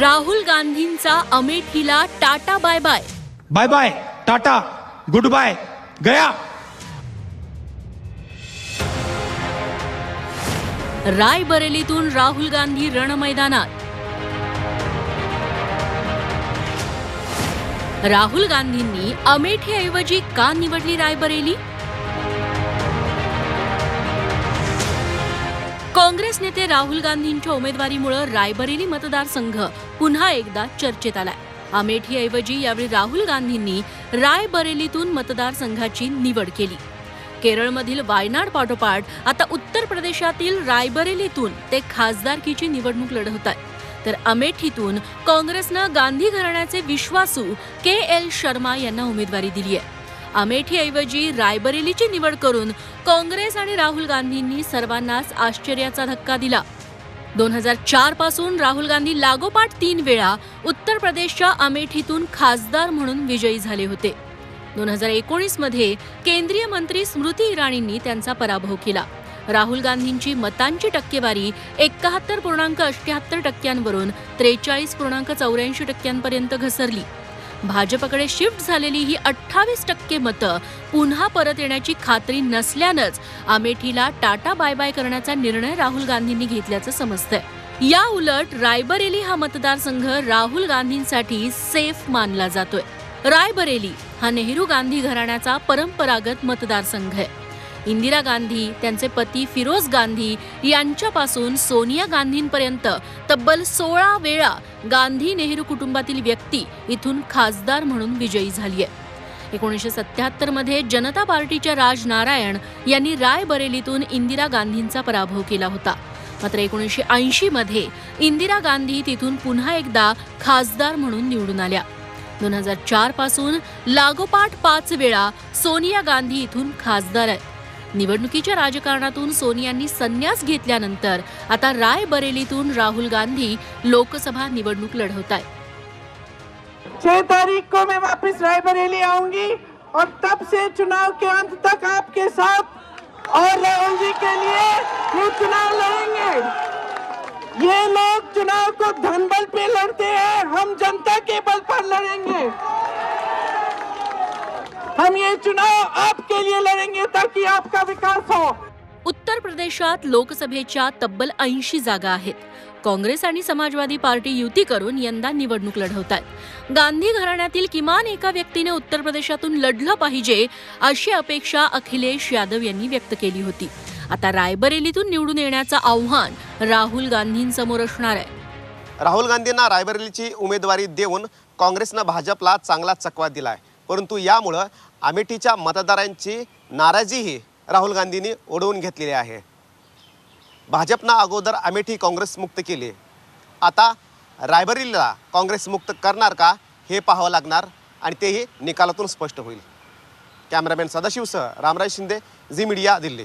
राहुल गांधींचा अमेठीला Tata bye bye. Bye bye tata good bye गया. रायबरेलीतून राहुल गांधी रणमैदानात. राहुल गांधींनी अमेठीऐवजी का निवडली रायबरेली? काँग्रेस नेते राहुल गांधींच्या उमेदवारीमुळे रायबरेली मतदारसंघ पुन्हा एकदा चर्चेत आलाय. अमेठीऐवजी यावेळी राहुल गांधींनी रायबरेलीतून मतदारसंघाची निवड केली. केरळमधील वायनाड पाठोपाठ आता उत्तर प्रदेशातील रायबरेलीतून ते खासदारकीची निवडणूक लढवत आहेत. तर अमेठीतून काँग्रेसनं गांधी घराण्याचे विश्वासू के एल शर्मा यांना उमेदवारी दिली आहे अमेठीऐवजी रायबरेलीची निवड करून काँग्रेस आणि राहुल गांधींनी सर्वांनाच आश्चर्याचा धक्का दिला. दोन हजार चारपासून राहुल गांधी लागोपाठ तीन वेळा उत्तर प्रदेशच्या अमेठीतून खासदार म्हणून विजयी झाले होते. दोन हजार एकोणीसमध्ये केंद्रीय मंत्री स्मृती इराणींनी त्यांचा पराभव केला. राहुल गांधींची मतांची टक्केवारी एकाहत्तर पूर्णांक अठ्याहत्तर टक्क्यांवरून त्रेचाळीस पूर्णांक चौऱ्याऐंशी टक्क्यांपर्यंत घसरली. भाजपकडे शिफ्ट झालेली ही अठ्ठावीस टक्के मतं पुन्हा परत येण्याची खात्री नसल्यानंच अमेठीला टाटा बाय बाय करण्याचा निर्णय राहुल गांधींनी घेतल्याचं समजतंय. या उलट रायबरेली हा मतदारसंघ राहुल गांधींसाठी सेफ मानला जातोय. रायबरेली हा नेहरू गांधी घराण्याचा परंपरागत मतदारसंघ आहे. इंदिरा गांधी त्यांचे पती फिरोज गांधी यांच्यापासून सोनिया गांधींपर्यंत तब्बल सोळा वेळा गांधी नेहरू कुटुंबातील व्यक्ती इथून खासदार म्हणून विजयी झाली आहे. एकोणीसशे सत्याहत्तरमध्ये जनता पार्टीच्या राज नारायण यांनी रायबरेलीतून इंदिरा गांधींचा पराभव केला होता. मात्र एकोणीसशे ऐंशी मध्ये इंदिरा गांधी तिथून पुन्हा एकदा खासदार म्हणून निवडून आल्या. दोन हजार चारपासून लागोपाठ पाच वेळा सोनिया गांधी इथून खासदार आहेत. निवडणुकीच्या राजकारणातून सोनियांनी संन्यास घेतल्यानंतर आता रायबरेलीतून राहुल गांधी लोकसभा निवडणूक लढवत आहेत. छह तारीख को मैं वापस रायबरेली आऊँगी और तब से चुनाव के अंत तक आपके साथ और राहुल जी के लिए चुनाव लड़ेंगे। ये लोग चुनाव को धनबल पे लड़ते हैं। हम जनता के बल पर हम ये चुनाव आपके लिए लड़ेंगे ताकि आपका विकास हो। उत्तर प्रदेशात लोकसभेच्या तब्बल ऐंशी जागा आहेत. काँग्रेस आणि समाजवादी पार्टी युती करून यंदा निवडणूक लढवत आहेत गांधी घराण्यातील किमान एका व्यक्तीने उत्तर प्रदेशातून लढलं पाहिजे अशी अपेक्षा अखिलेश यादव यांनी व्यक्त केली होती. आता रायबरेलीतून निवडून येण्याचं आव्हान राहुल गांधींसमोर असणार आहे. राहुल गांधींना रायबरेलीची उमेदवारी देऊन काँग्रेसनं भाजपला चांगला चकवा दिलाय. परंतु यामुळं अमेठीच्या मतदारांची नाराजीही राहुल गांधींनी ओढवून घेतलेली आहे. भाजपनं अगोदर अमेठी काँग्रेस मुक्त केली. आता रायबरेलीला काँग्रेस मुक्त करणार का हे पाहावं लागणार आणि तेही निकालातून स्पष्ट होईल. कॅमेरामॅन सदाशिवसह रामराज शिंदे झी मीडिया दिल्ली.